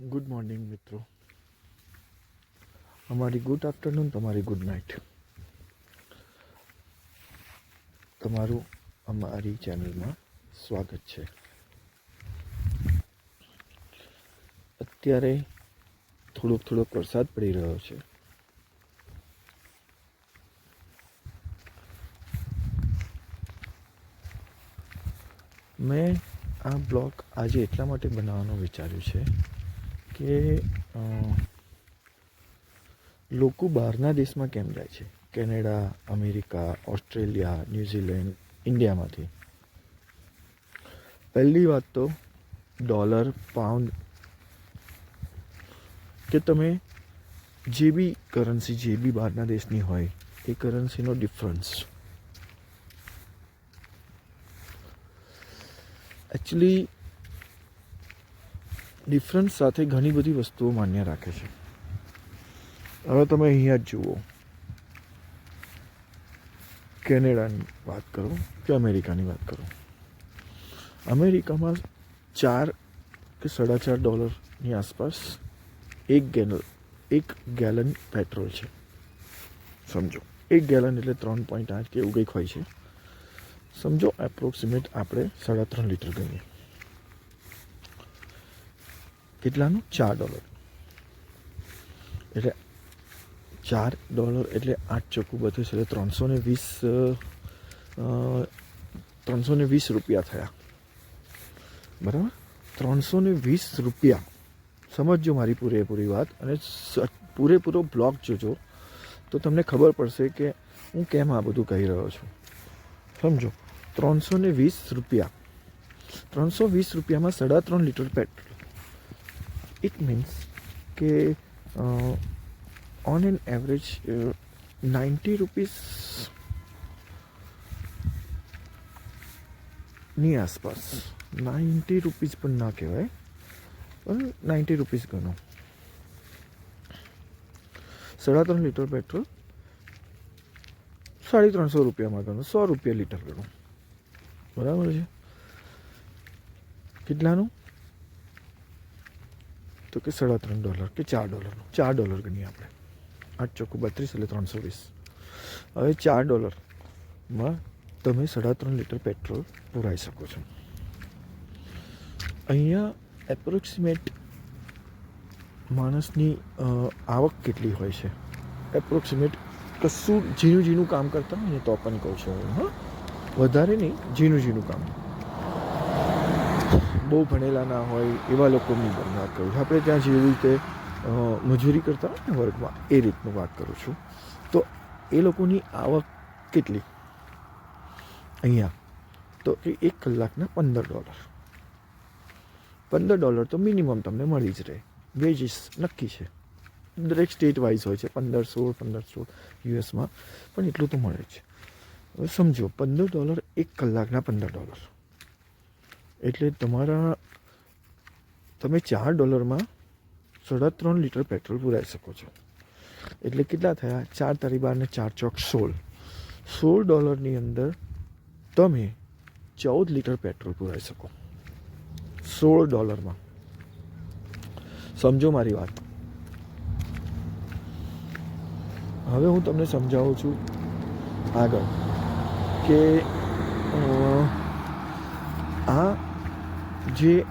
Good morning મિત્રો. અમારી good afternoon તમારી ગુડ નાઇટ તમારું અમારી ચેનલમાં સ્વાગત છે. અત્યારે થોડોક થોડોક વરસાદ પડી રહ્યો છે. મેં આ બ્લોગ આજે એટલા માટે બનાવવાનું વિચાર્યું છે કે લોકો બહારના દેશમાં કેમ જાય છે? Canada, America, Australia, New Zealand, ઇન્ડિયામાંથી. પહેલી વાત તો ડોલર, પાઉન્ડ કે તમે જે બી કરન્સી, જે બી બહારના દેશની હોય, એ કરન્સીનો ડિફરન્સ. એકચ્યુઅલી ડિફરન્સ સાથે ઘણી બધી વસ્તુઓ માન્ય રાખે છે. હવે તમે અહીંયા જ જુઓ. કેનેડાની વાત કરો કે અમેરિકાની વાત કરો? અમેરિકામાં ચાર કે સાડા ચાર ડોલરની આસપાસ એક ગેલન એક ગેલન પેટ્રોલ છે. સમજો, એક ગેલન એટલે ત્રણ પોઈન્ટ આઠ કે એવું કંઈક હોય છે. સમજો એપ્રોક્સિમેટ આપણે સાડા ત્રણ લીટર ગણીએ. કેટલાનું? ચાર ડોલર એટલે ચાર ડોલર એટલે આઠ ચોખ્ખું બધું છે. એટલે ત્રણસો ને વીસ ત્રણસો ને વીસ રૂપિયા થયા. બરાબર? ત્રણસો ને વીસ રૂપિયા. સમજજો મારી પૂરેપૂરી વાત. અને પૂરેપૂરો બ્લોગ જોજો. તો તમને ખબર પડશે કે હું કેમ આ બધું કહી રહ્યો છું. સમજો? ત્રણસો વીસ રૂપિયા. ત્રણસો વીસ રૂપિયામાં સાડા ત્રણ લીટર પેટ્રોલ. ઇટ મીન્સ કે ઓન એન એવરેજ નાઇન્ટી રૂપીસની આસપાસ. નાઇન્ટી રૂપીસ પણ ના કહેવાય, પણ નાઇન્ટી રૂપીસ ગણો. સાડા ત્રણ લીટર પેટ્રોલ, સાડી ત્રણસો રૂપિયામાં ગણો, સો રૂપિયા લીટર ગણો. બરાબર છે? કેટલાનું? તો કે સાડા ત્રણ ડોલર કે ચાર ડોલરનું. ચાર ડોલર ગણીએ આપણે. આઠ ચોખ્ખું બત્રીસ એટલે ત્રણસો વીસ. હવે ચાર ડોલરમાં તમે સાડા ત્રણ લીટર પેટ્રોલ પુરાઈ શકો છો. અહીંયા એપ્રોક્સિમેટ માણસની આવક કેટલી હોય છે? એપ્રોક્સિમેટ કશું ઝીણું ઝીણું કામ કરતા હોય ને તો પણ કહું છું હું, હા. વધારે નહીં, ઝીણું ઝીણું કામ. બહુ ભણેલા ના હોય એવા લોકોની પણ વાત કરું છું. આપણે ત્યાં જેવી રીતે મજૂરી કરતા હોય ને વર્ગમાં, એ રીતનું વાત કરું છું. તો એ લોકોની આવક કેટલી? અહીંયા. તો એ એક કલાકના પંદર ડોલર પંદર ડોલર તો મિનિમમ તમને મળી જ રહે. વેજીસ નક્કી છે. દરેક સ્ટેટ વાઇઝ હોય છે, પંદર સોળ પંદર સોળ યુએસમાં પણ એટલું તો મળે છે હવે સમજો, પંદર ડોલર એક કલાકના પંદર ડોલર એટલે તમારા, તમે ચાર ડોલરમાં સાડા ત્રણ લીટર પેટ્રોલ પુરાવી શકો છો. એટલે કેટલા થયા? ચાર તારી બાર ને ચાર ચોક સોળ. સોળ ડોલરની અંદર તમે ચૌદ લીટર પેટ્રોલ પુરાવી શકો. સોળ ડોલરમાં. સમજો મારી વાત. હવે હું તમને સમજાવું છું આગળ કે જે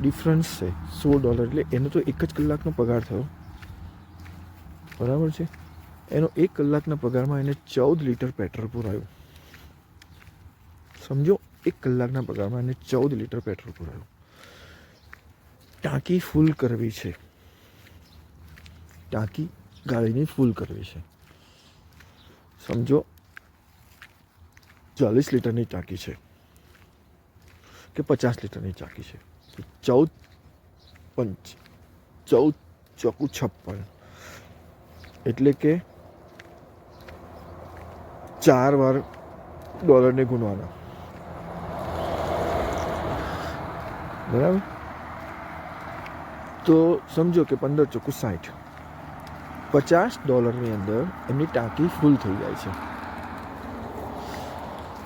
ડિફરન્સ છે સો ડોલર એટલે એનો તો એક જ કલાકનો પગાર થયો. બરાબર છે? એનો એક કલાકના પગારમાં એને ચૌદ લીટર પેટ્રોલ પુરાયું. સમજો? એક કલાકના પગારમાં એને ચૌદ લીટર પેટ્રોલ પુરાયું. ટાંકી ફૂલ કરવી છે. ટાંકી ગાડીની ફૂલ કરવી છે. સમજો? ચાલીસ લીટરની ટાંકી છે. કે પચાસ લીટરની ચાકી છે ચૌદ પંચ ચૌદ ચોકું છપ્પન એટલે કે ચાર વાર ડોલરને ગુણવાના બરાબર તો સમજો કે પંદર ચોખ્ખું સાઠ પચાસ ડોલરની અંદર એમની ટાંકી ફૂલ થઈ જાય છે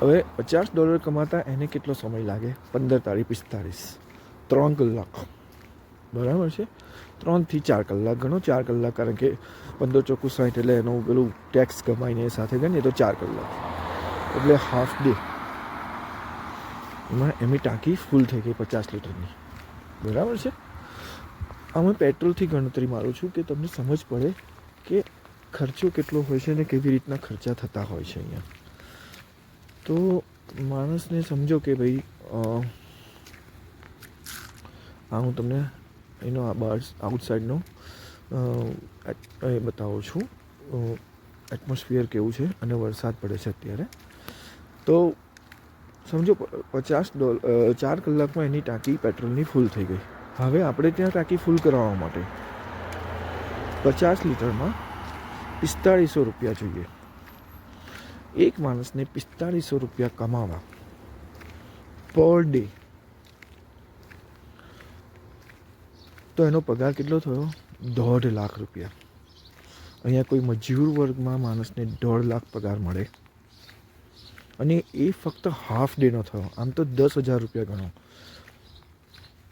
હવે પચાસ ડોલર કમાતા એને કેટલો સમય લાગે? પંદર તારીખ, પિસ્તાળીસ. ત્રણ કલાક. બરાબર છે? ત્રણથી ચાર કલાક. ગણો ચાર કલાક, કારણ કે પંદર ચોખ્ખું સાઠ એટલે એનું પેલું ટેક્સ કમાઈને એ સાથે ગણીએ તો ચાર કલાક. એટલે હાફ ડે એમાં એમની ટાંકી ફૂલ થઈ ગઈ પચાસ લીટરની. બરાબર છે? અમે પેટ્રોલથી ગણતરી મારું છું કે તમને સમજ પડે કે ખર્ચો કેટલો હોય છે ને કેવી રીતના ખર્ચા થતા હોય છે અહીંયા. તો માણસને સમજો કે ભાઈ આ હું તમને એનો આઉટસાઇડનો એ બતાવું છું. એટમોસ્ફિયર કેવું છે અને વરસાદ પડે છે અત્યારે. તો સમજો પચાસ ડોલ ચાર કલાકમાં એની ટાંકી પેટ્રોલની ફૂલ થઈ ગઈ. હવે આપણે ત્યાં ટાંકી ફૂલ કરાવવા માટે પચાસ લીટરમાં પિસ્તાળીસો રૂપિયા જોઈએ. એક માણસને પિસ્તાળીસો રૂપિયા કમાવા. પર ડે તો એનો પગાર કેટલો થયો? દોઢ લાખ રૂપિયા. અહીંયા કોઈ મજૂર વર્ગમાં માણસને દોઢ લાખ પગાર મળે. અને એ ફક્ત હાફ ડેનો થયો. આમ તો દસ હજાર રૂપિયા ગણો.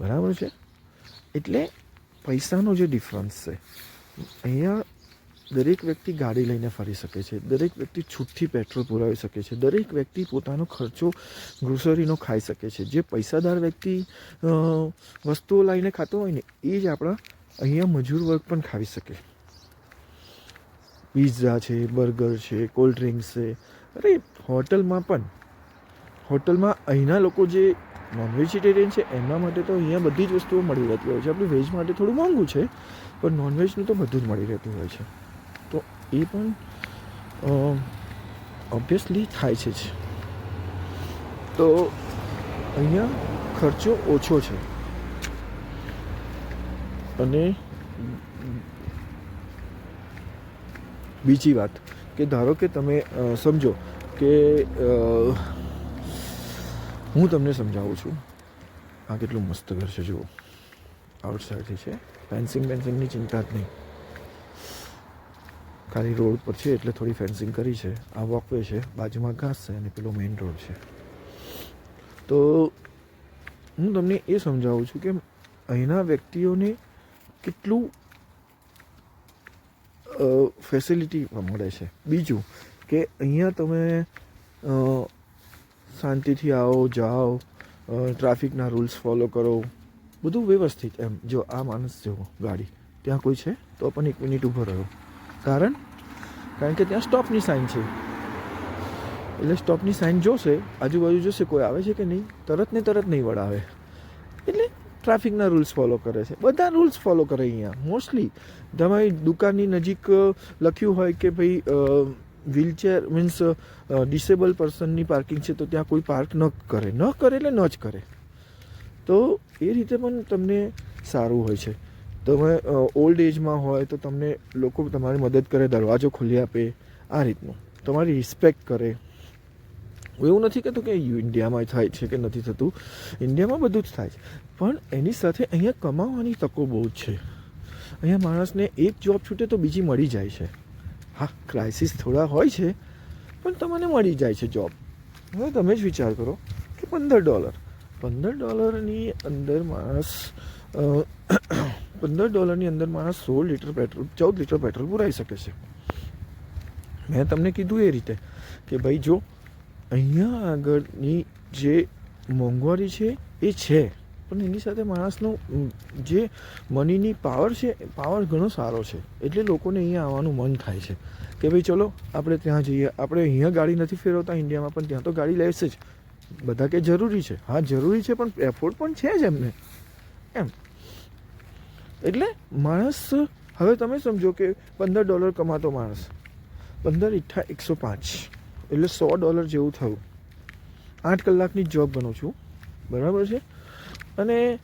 બરાબર છે? એટલે પૈસાનો જે ડિફરન્સ છે, અહીંયા દરેક વ્યક્તિ ગાડી લઈને ફરી શકે છે, દરેક વ્યક્તિ છૂટથી પેટ્રોલ પુરાવી શકે છે, દરેક વ્યક્તિ પોતાનો ખર્ચો ગ્રોસરીનો ખાઈ શકે છે. જે પૈસાદાર વ્યક્તિ વસ્તુઓ લાવીને ખાતો હોય ને, એ જ આપણા અહીંયા મજૂર વર્ગ પણ ખાવી શકે. પીઝા છે, બર્ગર છે, કોલ્ડ ડ્રિંક્સ છે. અરે, હોટલમાં પણ, હોટલમાં અહીંના લોકો જે નોન વેજીટેરિયન છે, એમના માટે તો અહીંયા બધી જ વસ્તુઓ મળી રહેતી હોય છે. આપણે વેજ માટે થોડું મોંઘું છે, પણ નોનવેજનું તો બધું જ મળી રહેતું હોય છે. એ પણ ઓબ્વિયસલી થાય છે જ. તો અહીંયા ખર્ચો ઓછો છે. અને બીજી વાત કે ધારો કે તમે સમજો કે હું તમને સમજાવું છું. આ કેટલું મસ્ત ઘર છે, જુઓ. આઉટસાઇડથી છે. ફેન્સિંગ ફેન્સિંગની ચિંતા જ નહીં. ખાલી રોડ પર છે એટલે થોડી ફેન્સિંગ કરી છે. આ વોકવે છે, બાજુમાં ઘાસ છે અને પેલો મેઇન રોડ છે. તો હું તમને એ સમજાવું છું કે અહીંના વ્યક્તિઓને કેટલું ફેસિલિટી મળે છે. બીજું કે અહીંયા તમે શાંતિથી આવો, જાઓ ટ્રાફિકના રૂલ્સ ફોલો કરો. બધું વ્યવસ્થિત એમ. જો આ માણસ જેવો ગાડી, ત્યાં કોઈ છે? તો પણ એક મિનિટ ઊભો રહ્યો. કારણ? કારણ કે ત્યાં સ્ટોપની સાઇન છે. એટલે સ્ટોપની સાઇન જોશે, આજુબાજુ જોશે, કોઈ આવે છે કે નહીં? તરત ને તરત નહીં વળાવે. એટલે ટ્રાફિકના રૂલ્સ ફોલો કરે છે. બધા રૂલ્સ ફોલો કરે અહીંયા. મોસ્ટલી તમારી દુકાનની નજીક લખ્યું હોય કે ભાઈ વ્હીલચેર મીન્સ ડિસેબલ પર્સનની પાર્કિંગ છે, તો ત્યાં કોઈ પાર્ક ન કરે. ન કરે એટલે ન જ કરે. તો એ રીતે પણ તમને સારું હોય છે. તમે ઓલ્ડ એજમાં હોય તો તમને લોકો તમારી મદદ કરે, દરવાજો ખોલી આપે, આ રીતનું. તમારી રિસ્પેક્ટ કરે. હું એવું નથી કહેતો કે ઇન્ડિયામાં થાય છે કે નથી થતું. ઇન્ડિયામાં બધું જ થાય છે. પણ એની સાથે અહીંયા કમાવાની તકો બહુ જ છે. અહીંયા માણસને એક જોબ છૂટે તો બીજી મળી જાય છે. હા ક્રાઇસિસ થોડા હોય છે, પણ તમને મળી જાય છે જોબ હવે તમે જ વિચાર કરો કે પંદર ડોલર પંદર ડોલરની અંદર માણસ પંદર ડોલરની અંદર માણસ સોળ લીટર પેટ્રોલ, ચૌદ લીટર પેટ્રોલ પુરાઈ શકે છે. મેં તમને કીધું એ રીતે કે ભાઈ જો અહીંયા આગળની જે મોંઘવારી છે એ છે, પણ એની સાથે માણસનો જે મનીની પાવર છે પાવર ઘણો સારો છે, એટલે લોકોને અહીંયા આવવાનું મન થાય છે. કે ભાઈ ચલો, આપણે ત્યાં જઈએ. આપણે અહીંયા ગાડી નથી ફેરવતા ઇન્ડિયામાં, પણ ત્યાં તો ગાડી લેશે જ. બધા કે જરૂરી છે. હા, જરૂરી છે, પણ એફોર્ડ પણ છે જ એમને. એમ. એટલે માણસ, હવે તમે સમજો કે પંદર ડોલર કમાતો માણસ. પંદર ઇઠ્ઠા એકસો પાંચ. એટલે સો ડોલર જેવું થયું. આઠ કલાકની જોબ બનું છું. બરાબર છે? અને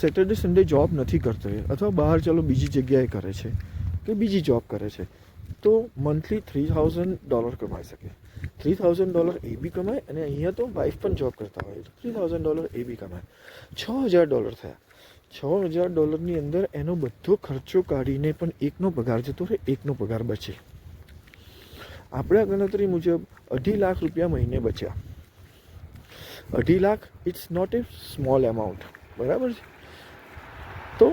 સેટરડે સન્ડે જોબ નથી કરતો એ. અથવા બહાર ચાલો બીજી જગ્યાએ કરે છે કે બીજી જોબ કરે છે. તો મંથલી થ્રી થાઉઝન્ડ ડોલર કમાઈ શકે. થ્રી થાઉઝન્ડ ડોલર એ બી કમાય અને અહીંયા તો વાઈફ પણ જોબ કરતા હોય. થ્રી થાઉઝન્ડ ડોલર એ બી કમાય. છ હજાર ડોલર થયા. છ હજાર ડોલરની અંદર એનો બધો ખર્ચો કાઢીને પણ એકનો પગાર જતો રહે, એકનો પગાર બચે. આપણા ગણતરી મુજબ અઢી લાખ રૂપિયા મહિને બચ્યા. અઢી lakh it's not a small amount બરાબર છે? તો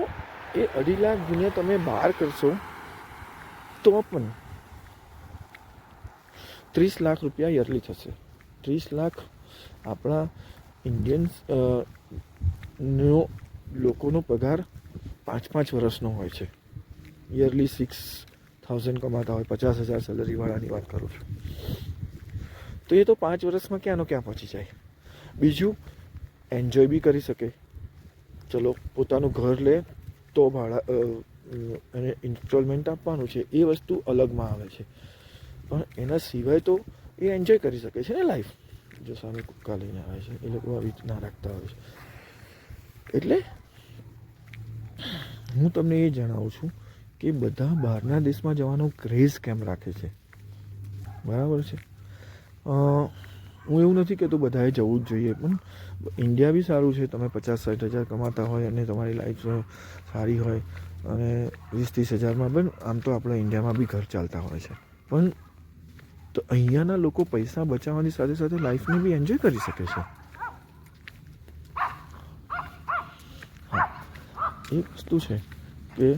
એ અઢી લાખ ગુણ્યા તમે બહાર કરશો, તો પણ ત્રીસ લાખ રૂપિયા યરલી થશે. ત્રીસ લાખ આપણા ઇન્ડિયન્સ નો લોકોનો પગાર પાંચ પાંચ વર્ષનો હોય છે. યરલી સિક્સ થાઉઝન્ડ કમાતા હોય, પચાસ હજાર સેલરીવાળાની વાત કરું છું. તો એ તો પાંચ વર્ષમાં ક્યાંનો ક્યાં પહોંચી જાય? બીજું એન્જોય બી કરી શકે. ચલો, પોતાનું ઘર લે, તો ભાડા એને ઇન્સ્ટોલમેન્ટ આપવાનું છે, એ વસ્તુ અલગમાં આવે છે. પણ એના સિવાય તો એ એન્જોય કરી શકે છે ને લાઈફ જો સામે કુક્કા લઈને આવે છે, એ લોકો આવી રીતના રાખતા હોય છે. એટલે? હું તમને એ જણાવું છું કે બધા બહારના દેશમાં જવાનો ક્રેઝ કેમ રાખે છે? બરાબર છે? હું એવું નથી કહેતો બધાએ જવું જ જોઈએ, પણ ઇન્ડિયા બી સારું છે. તમે પચાસ, સાઠ હજાર કમાતા હોય અને તમારી લાઈફ સારી હોય અને વીસ, ત્રીસ હજારમાં, પણ આમ તો આપણા ઇન્ડિયામાં બી ઘર ચાલતા હોય છે. પણ તો અહીંયાના લોકો પૈસા બચાવવાની સાથે સાથે લાઈફને બી એન્જોય કરી શકે છે. એક વસ્તુ છે. કે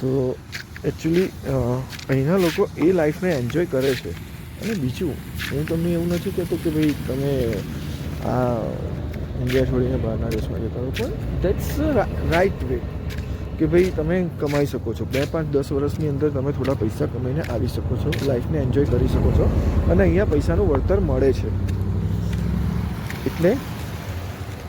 તો એકચ્યુઅલી અહીંના લોકો એ લાઈફને એન્જોય કરે છે. અને બીજું, હું તમને એવું નથી કહેતો કે ભાઈ તમે આ ઇન્ડિયા છોડીને બહારના દેશમાં જતા રહો, પણ દેટ્સ રાઈટ વે કે ભાઈ તમે કમાઈ શકો છો. બે પાંચ દસ વર્ષની અંદર તમે થોડા પૈસા કમાઈને આવી શકો છો, લાઈફને એન્જોય કરી શકો છો અને અહીંયા પૈસાનું વળતર મળે છે. એટલે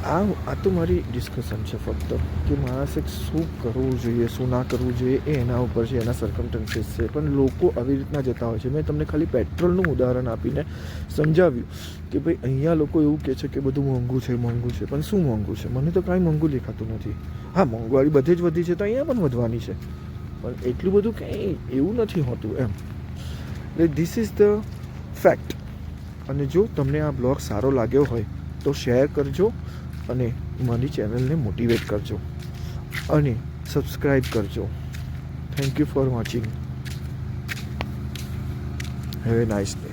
આ આ તો મારી ડિસ્કશન છે ફક્ત કે માણસે શું કરવું જોઈએ, શું ના કરવું જોઈએ એ એના ઉપર છે, એના સરકમટન્સીસ છે. પણ લોકો આવી રીતના જતા હોય છે. મેં તમને ખાલી પેટ્રોલનું ઉદાહરણ આપીને સમજાવ્યું કે ભાઈ અહીંયા લોકો એવું કહે છે કે બધું મોંઘું છે મોંઘું છે. પણ શું મોંઘું છે? મને તો કાંઈ મોંઘું દેખાતું નથી. હા, મોંઘવારી બધે જ વધી છે તો અહીંયા પણ વધવાની છે. પણ એટલું બધું કંઈ એવું નથી હોતું એમ. એટલે ધીસ ઇઝ ધ ફેક્ટ અને જો તમને આ બ્લોગ સારો લાગ્યો હોય તો શેર કરજો. અને મારી ચેનલને મોટિવેટ કરજો અને સબસ્ક્રાઈબ કરજો. Thank you for watching have a nice day